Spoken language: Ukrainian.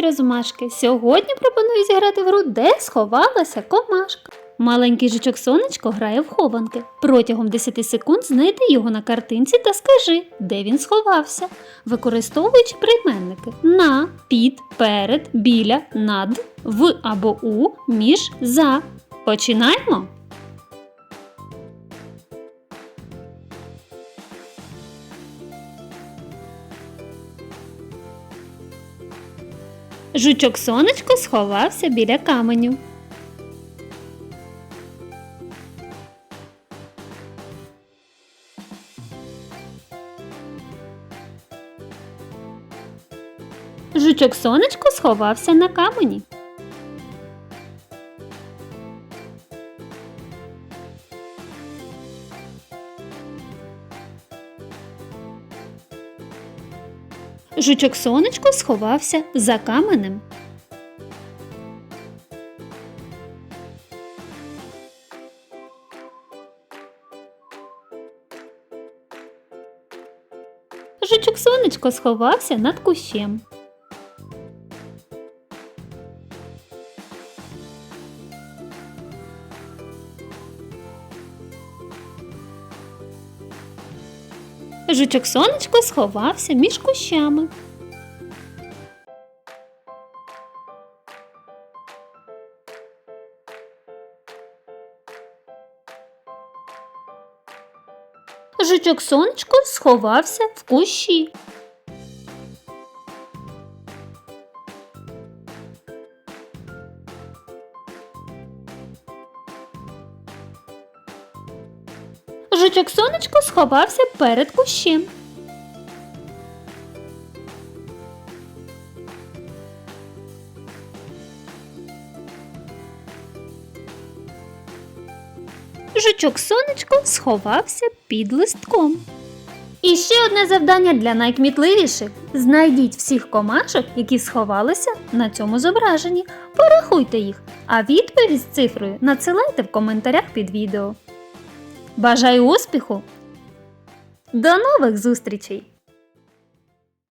маленькі розумашки. Сьогодні пропоную зіграти в гру, де сховалася комашка. Маленький жучок сонечко грає в хованки. Протягом 10 секунд знайди його на картинці та скажи, де він сховався, використовуючи прийменники на, під, перед, біля, над, в або у, між, за. Починаємо! Жучок сонечко сховався біля каменю. Жучок сонечко сховався на камені. Жучок сонечко сховався за каменем. Жучок сонечко сховався над кущем. Жучок сонечко сховався між кущами. Жучок сонечко сховався в кущі. Жучок сонечко сховався перед кущем. Жучок сонечко сховався під листком. І ще одне завдання для найкмітливіших. Знайдіть всіх комашок, які сховалися на цьому зображенні. Порахуйте їх, а відповідь з цифрою надсилайте в коментарях під відео. Бажаю успіху! До нових зустрічей!